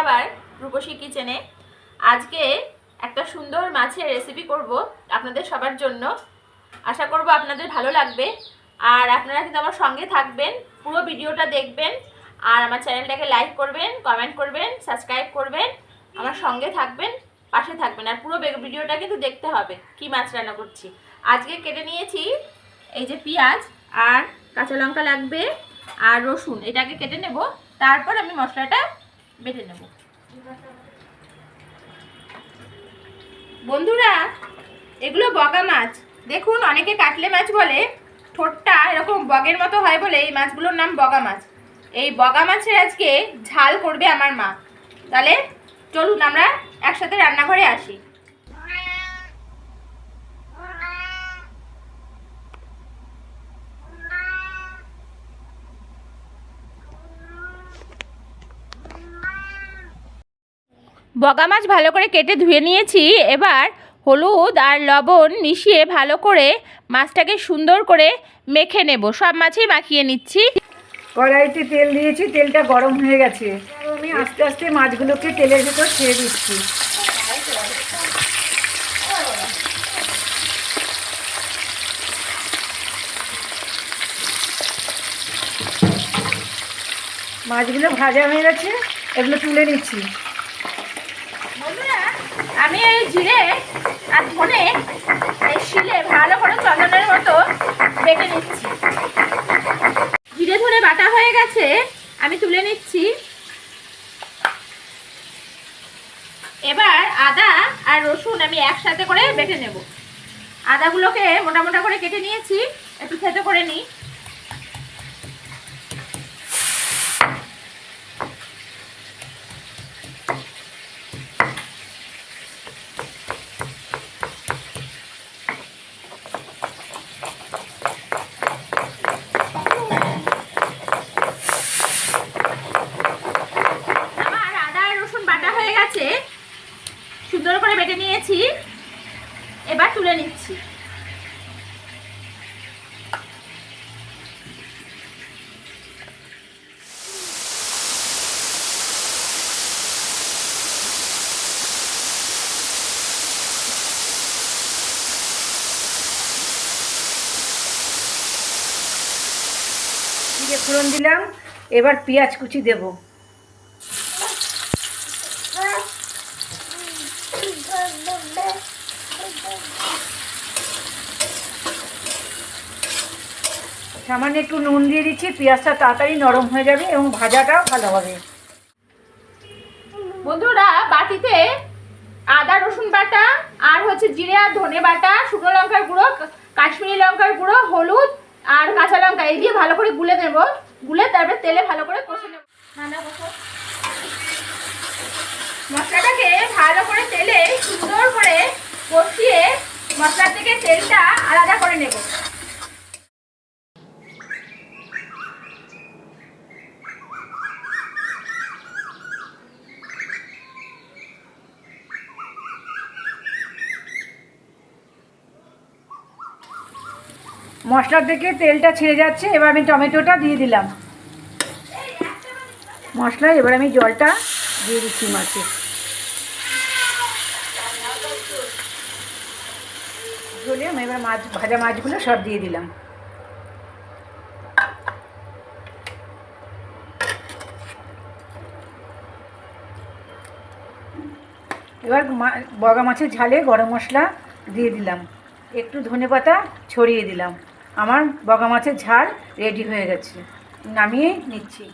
আবার রূপসী কিচেনে আজকে একটা সুন্দর মাছের রেসিপি করব আপনাদের সবার জন্য। আশা করব আপনাদের ভালো লাগবে। আর আপনারা কিন্তু আমার সঙ্গে থাকবেন, পুরো ভিডিওটা দেখবেন। আর আমার চ্যানেলটাকে লাইক করবেন কমেন্ট করবেন সাবস্ক্রাইব করবেন, আমার সঙ্গে থাকবেন, পাশে থাকবেন। আর পুরো ভিডিওটা কিন্তু দেখতে হবে কি মাছ রান্না করছি। আজকে কেটে নিয়েছি এই যে পেঁয়াজ আর কাঁচা লঙ্কা লাগবে আর রসুন। এটাকে কেটে নেব। তারপর আমি মশলাটা বেটে নেব। বন্ধুরা, এগুলো বগা মাছ। দেখুন, অনেকে কাটলে মাছ বলে, ঠোঁটটা এরকম বগের মতো হয় বলে এই মাছগুলোর নাম বগা মাছ। এই বগা মাছের আজকে ঝাল করবে আমার মা। তাহলে চলুন, আমরা একসাথে রান্নাঘরে আসি। বগা মাছ ভালো করে কেটে ধুয়ে নিয়েছি। এবার হলুদ আর লবণ মিশিয়ে ভালো করে মাছটাকে সুন্দর করে মেখে নেব। সব মাছই মাখিয়ে নিচ্ছি। কড়াইতে তেল দিয়েছি, তেলটা গরম হয়ে গেছে। আমি আস্তে আস্তে মাছগুলোকে তেলের ভেতর ছেড়ে দিচ্ছি। মাছগুলো ভাজা হয়ে গেছে, এগুলো তুলে নিচ্ছি। আমি এই জিরে আর ধনে এই শিলে ভালো করে চন্দনের মতো বেটে নিচ্ছি। জিরে ধনে বাটা হয়ে গেছে, আমি তুলে নিচ্ছি। এবার আদা আর রসুন আমি একসাথে করে বেটে নেব। আদাগুলোকে মোটা মোটা করে কেটে নিয়েছি, একটু থেতো করে নিই আমার আদা আর রসুন বাটা হয়ে গেছে সুন্দর করে বেটে নিয়েছি এবার তুলে নিচ্ছি জিরে ফোড়ন দিলাম, এবার পেঁয়াজ কুচি দেব। সামান্য একটু নুন দিয়ে দিচ্ছি, পেঁয়াজটা তাড়াতাড়ি নরম হয়ে যাবে এবং ভাজাটাও ভালো হবে। বন্ধুরা, বাটিতে আদা, রসুন বাটা, আর হচ্ছে জিরে আর ধনে বাটা, শুকনো লঙ্কার গুঁড়ো, কাশ্মীরি লঙ্কার গুঁড়ো, হলুদ আর কাঁচা লঙ্কা, এই দিয়ে ভালো করে গুলে নেব। গুলে তারপরে তেলে ভালো করে কষে নেব। মশলাটাকে ভালো করে তেলে সুন্দর করে কষিয়ে মশলা থেকে তেলটা আলাদা করে নেব। মশলা থেকে তেলটা ছেড়ে যাচ্ছে, এবার আমি টমেটোটা দিয়ে দিলাম। মশলা, এবার আমি জলটা দিয়ে দিচ্ছি মাছে আমি এবার মাছ, ভাজা মাছগুলো সব দিয়ে দিলাম। এবার বগা মাছের ঝালে গরম মশলা দিয়ে দিলাম। একটু ধনে পাতা ছড়িয়ে দিলাম। আমার বগা মাছের ঝাল রেডি হয়ে গেছে। নামিয়ে নিচ্ছি।